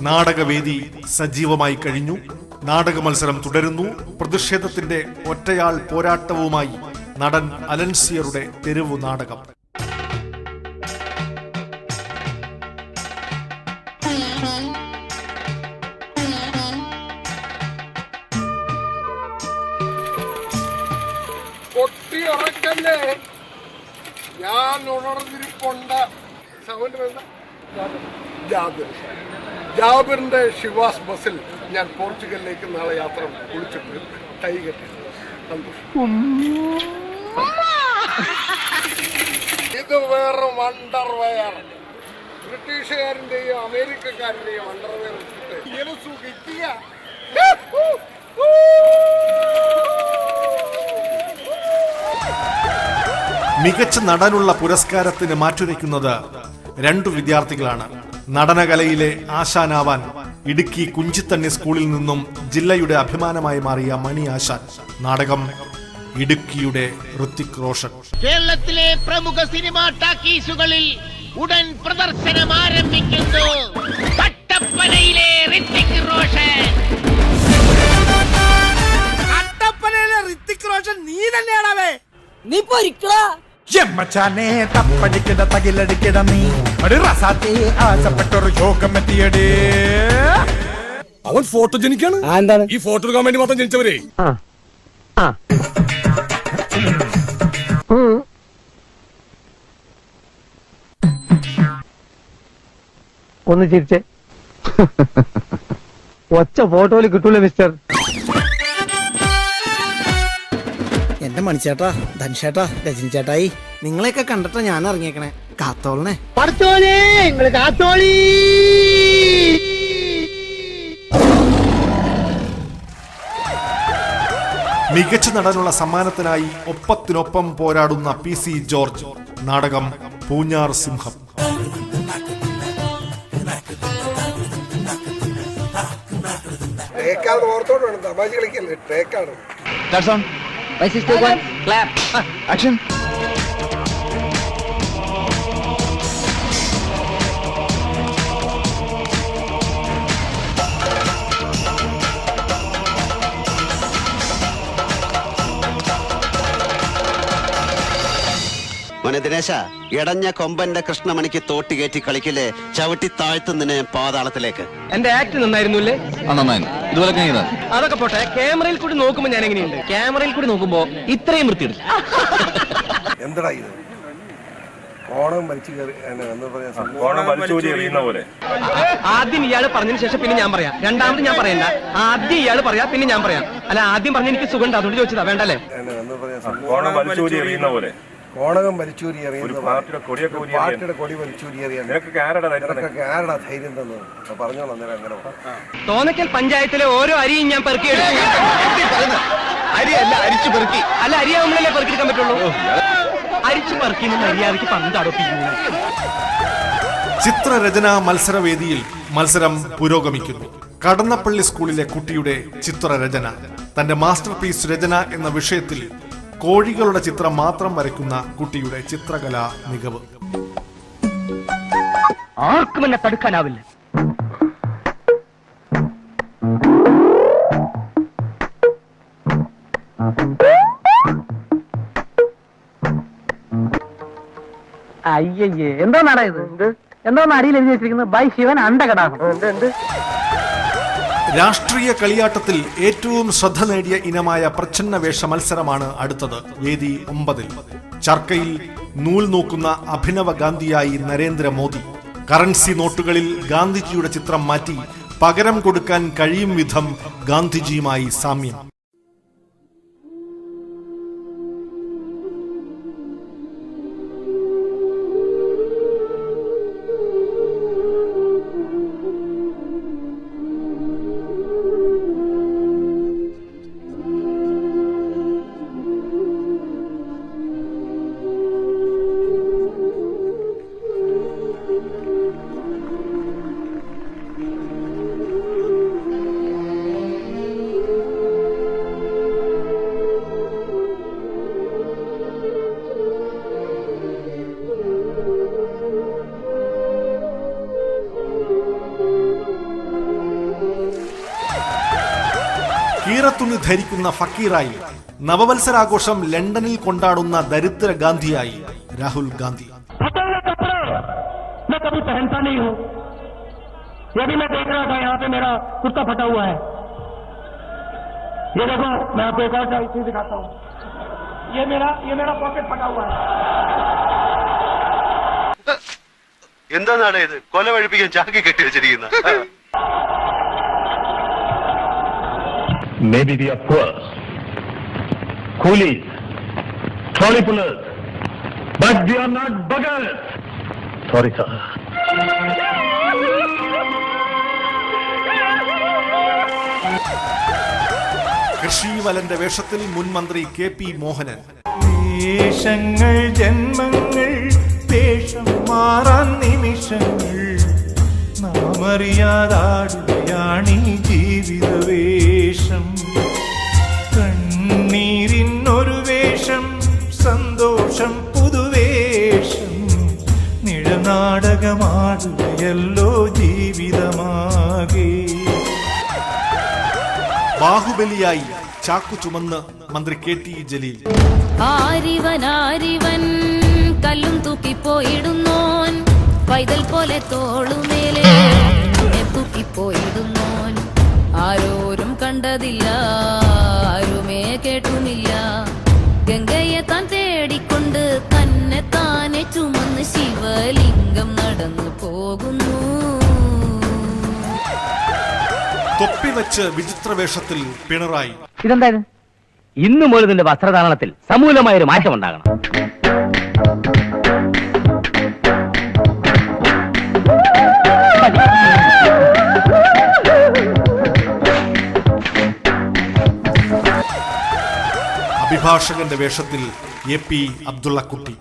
നാടകവേദി സജീവമായി കഴിഞ്ഞു. നാടക മത്സരം തുടരുന്നു. പ്രതിഷേധത്തിന്റെ ഒറ്റയാൾ പോരാട്ടവുമായി നടൻ അലൻസിയറുടെ തെരുവു നാടകം. ഞാൻ ഉണർന്നിരിപ്പുണ്ട്. ജാബിർ. ജാബിറിന്റെ ഷിവാസ് ബസ്സിൽ ഞാൻ പോർച്ചുഗലിലേക്ക് നാളെ യാത്ര കുളിച്ചിട്ട് കൈ കെട്ടി. സന്തോഷം. ഇത് വേറെ വണ്ടർവെയർ ബ്രിട്ടീഷുകാരന്റെയും അമേരിക്കക്കാരന്റെയും അണ്ടർവെയർ ഇട്ടിട്ട് ഇങ്ങനെ സുഖിക്കുക മികച്ച നടനുള്ള പുരസ്കാരത്തിന് മാറ്റുരയ്ക്കുന്നത് രണ്ടു വിദ്യാർത്ഥികളാണ്. നടനകലയിലെ ആശാനാവാൻ ഇടുക്കി കുഞ്ചിത്തണ്ണി സ്കൂളിൽ നിന്നും ജില്ലയുടെ അഭിമാനമായി മാറിയ മണി ആശാൻ നാടകം ഇടുക്കിയുടെ ഋത്തിക് റോഷൻ. കേരളത്തിലെ പ്രമുഖ സിനിമാ ടാക്കീസുകളിൽ ഉടൻ പ്രദർശനം ആരംഭിക്കുന്നു. കട്ടപ്പനയിലെ ഋത്തിക് റോഷൻ. കട്ടപ്പനയിലെ ഋത്തിക് റോഷൻ നീ തന്നെയാണാവേ. നീ പൊരിക്കടാ എമ്മച്ചാനെ തപ്പടിക്കിട തകിലടിക്കിട നീ. ആശപ്പെട്ടൊരു അവൻ ഫോട്ടോ ജനിക്കാണ്. എന്താണ്? ഈ ഫോട്ടോ എടുക്കാൻ വേണ്ടി മാത്രം ജനിച്ചവരെ. ഒന്ന് ചിരിച്ചേ. ഒച്ച ഫോട്ടോയിൽ കിട്ടൂല മിസ്റ്റർ. എന്റെ മണിച്ചേട്ടാ ധനുഷേട്ടാ രജനി ചേട്ടായി നിങ്ങളെയൊക്കെ കണ്ടിട്ടാ ഞാൻ ഇറങ്ങിയേക്കണേ. കാത്തോളനെ പഠിച്ചോളേ നിങ്ങൾ കാത്തോളി. മികച്ച നടനുള്ള സമ്മാനത്തിനായി ഒപ്പത്തിനൊപ്പം പോരാടുന്ന പി സി ജോർജ് നാടകം പൂഞ്ഞാർ സിംഹം. ഓർത്തോണ്ട് വേണം തമാശ കളിക്കല്ലേ ടേക്കാണ് മോനെ ദിനേശ ഇടഞ്ഞ കൊമ്പന്റെ കൃഷ്ണമണിക്ക് തോട്ടി കയറ്റി കളിക്കില്ലേ? ചവിട്ടി താഴ്ത്തുന്നതിന് പാതാളത്തിലേക്ക്. എന്റെ ആക്ട് നന്നായിരുന്നുല്ലേ? അതൊക്കെ പോട്ടെ ക്യാമറയിൽ കൂടി നോക്കുമ്പോ ഞാൻ എങ്ങനെയുണ്ട്? ക്യാമറയിൽ കൂടി നോക്കുമ്പോ ഇത്രയും വൃത്തിയിടില്ല എന്തടാ ഇത്? ഓണം വലിച്ചു കയറി എന്നാ, എന്താ പറയാ സംഭവം? ഓണം വലിച്ചൂരി എറിയുന്ന പോലെ. ആദ്യം ഇയാൾ പറഞ്ഞതിന് ശേഷം പിന്നെ ഞാൻ പറയാം. രണ്ടാമത് ഞാൻ പറയണ്ട. ആദ്യം ഇയാൾ പറയാ പിന്നെ ഞാൻ പറയാം. അല്ല ആദ്യം പറഞ്ഞ എനിക്ക് സുഖം അതുകൊണ്ട് ചോദിച്ചതാ. വേണ്ടല്ലേ? എന്നാ, എന്താ പറയാ ഓണം വലിച്ചൂരി എറിയുന്ന പോലെ. കോണകം വലിച്ചൂരി ഒരു എറിയുന്ന പാർട്ടിയുടെ കൊടി വലിച്ചൂരി ആരുടെ ധൈര്യം തന്നു? തന്നത്? അന്നേരം അങ്ങനെ തോന്നക്കൽ പഞ്ചായത്തിലെ ഓരോ അരിയും ഞാൻ പെറുക്കി അരിയല്ല അരിച്ചു പെറുക്കി. അല്ല അരിയാവുമ്പോഴല്ലേ പെറുക്കിയെടുക്കാൻ പറ്റുള്ളൂ? അരിച്ചു പെറുക്കി മര്യാദയ്ക്ക് പന്തടപ്പിക്കുന്നു ചിത്രരചനാ മത്സരവേദിയിൽ മത്സരം പുരോഗമിക്കുന്നു. കടന്നപ്പള്ളി സ്കൂളിലെ കുട്ടിയുടെ ചിത്രരചന തന്റെ മാസ്റ്റർ പീസ് രചന എന്ന വിഷയത്തിൽ കോഴികളുടെ ചിത്രം മാത്രം വരയ്ക്കുന്ന കുട്ടിയുടെ ചിത്രകലാ മികവ്. ആർക്കും എന്നെ തടുക്കാനാവില്ല. അയ്യയ്യേ എന്താ നാടാ ഇത്? എന്താ അടിയിൽ എഴുതി വെച്ചിരിക്കുന്നത്? ബൈ ശിവൻ അണ്ടകടാഹം. രാഷ്ട്രീയ കളിയാട്ടത്തിൽ ഏറ്റവും ശ്രദ്ധ നേടിയ ഇനമായ പ്രച്ഛന്ന വേഷ മത്സരമാണ് അടുത്തത് വേദി ഒമ്പതിൽ. ചർക്കയിൽ നൂൽ നോക്കുന്ന അഭിനവ ഗാന്ധിയായി നരേന്ദ്രമോദി. കറൻസി നോട്ടുകളിൽ ഗാന്ധിജിയുടെ ചിത്രം മാറ്റി പകരം കൊടുക്കാൻ കഴിയും വിധം ഗാന്ധിജിയുമായി സാമ്യം. കീറത്തുണി ധരിക്കുന്ന ഫക്കീറായി നവവത്സരാഘോഷം ലണ്ടനിൽ കൊണ്ടാടുന്ന ദരിദ്ര ഗാന്ധിയായി രാഹുൽ ഗാന്ധി मैं कभी पहनता नहीं हूँ ये भी मैं देख रहा था यहाँ पे मेरा कुर्ता फटा हुआ है ये देखो मैं आपको एक और चीज दिखाता हूँ ये मेरा ये मेरा पॉकेट फटा हुआ है എന്താണ് ഇത് കൊല വഴിപ്പിക്കാൻ ചാക്കി കെട്ടി വെച്ചിരിക്കുന്ന Maybe we are poor, coolies, trolley pullers, but we are not beggars. Sorry, sir. കൃഷിവലന്റെ വേഷത്തിൽ മുൻ മന്ത്രി കെ പി മോഹനൻ വേഷങ്ങൾ ജന്മങ്ങൾ വേഷം മാറാൻ നിമിഷങ്ങൾ നാം അറിയാതാടുകയാണീ ജീവിത വേഷം കണ്ണീരിനൊരു വേഷം സന്തോഷം പുതുവേഷം. നിഴനാടകമാടുകയല്ലോ ജീവിതമാകെ. ബാഹുബലിയായി ചാക്കു ചുമന്ന് മന്ത്രി കെ ടി ജലീൽ. ആരിവൻ ആരിവൻ കല്ലും തൂക്കിപ്പോയിടുന്നോൻ. പൈതൽ പോലെ തോളുമേലെ തൂക്കിപ്പോയിടുന്നോൻ ആരോരും കണ്ടതില്ല ആരുമേ കേട്ടുമില്ല. ഗംഗയെ താൻ തേടിക്കൊണ്ട് തന്നെ താനെ ചുമന്ന് ശിവലിംഗം നടന്നു പോകുന്നു. തൊപ്പി വെച്ച് വിചിത്ര വേഷത്തിൽ പിണറായി. ഇതെന്താ ഇത് ഇന്നു മുതൽ നിന്റെ വസ്ത്രധാരണത്തിൽ സമൂലമായ ഒരു മാറ്റം ഉണ്ടാകണം അഭിഭാഷകന്റെ വേഷത്തിൽ എ പി അബ്ദുള്ളക്കുട്ടി.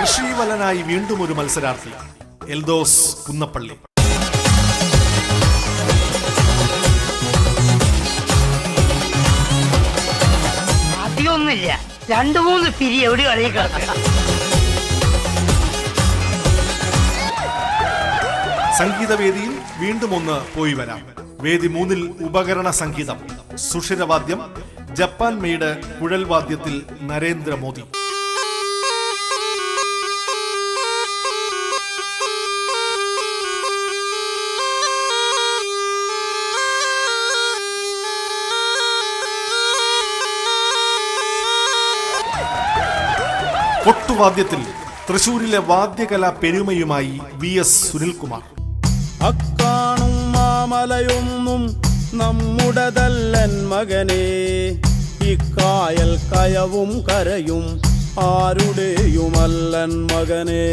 കൃഷിവലനായി വീണ്ടും ഒരു മത്സരാർത്ഥി എൽദോസ് കുന്നപ്പള്ളി. അധികമൊന്നുമില്ല രണ്ടു മൂന്ന് പിരി എവിടെ കളിയെ സംഗീതവേദിയിൽ വീണ്ടും ഒന്ന് പോയി വരാം. വേദി മൂന്നിൽ ഉപകരണ സംഗീതം. സുഷിരവാദ്യം ജപ്പാൻ മെയ്ഡ് കുഴൽവാദ്യത്തിൽ നരേന്ദ്രമോദി. കൊട്ടുവാദ്യത്തിൽ തൃശൂരിലെ വാദ്യകലാ പെരുമയുമായി വി എസ് സുനിൽകുമാർ. അക്കാണും മാമലയൊന്നും നമ്മുടതല്ലൻ മകനെ. ഇക്കായൽ കയവും കരയും ആരുടെയുമല്ലൻ മകനെ.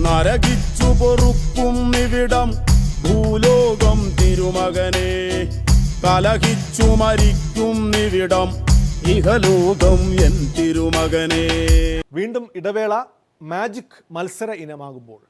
നരകിച്ചു പൊറുക്കും നിവിടം ഭൂലോകം തിരുമകനെ. കലഹിച്ചു മരിക്കും നിവിടം. ഇഹലോകം എൻ തിരുമകനെ. വീണ്ടും ഇടവേള മാജിക് മത്സര ഇനമാകുമ്പോൾ.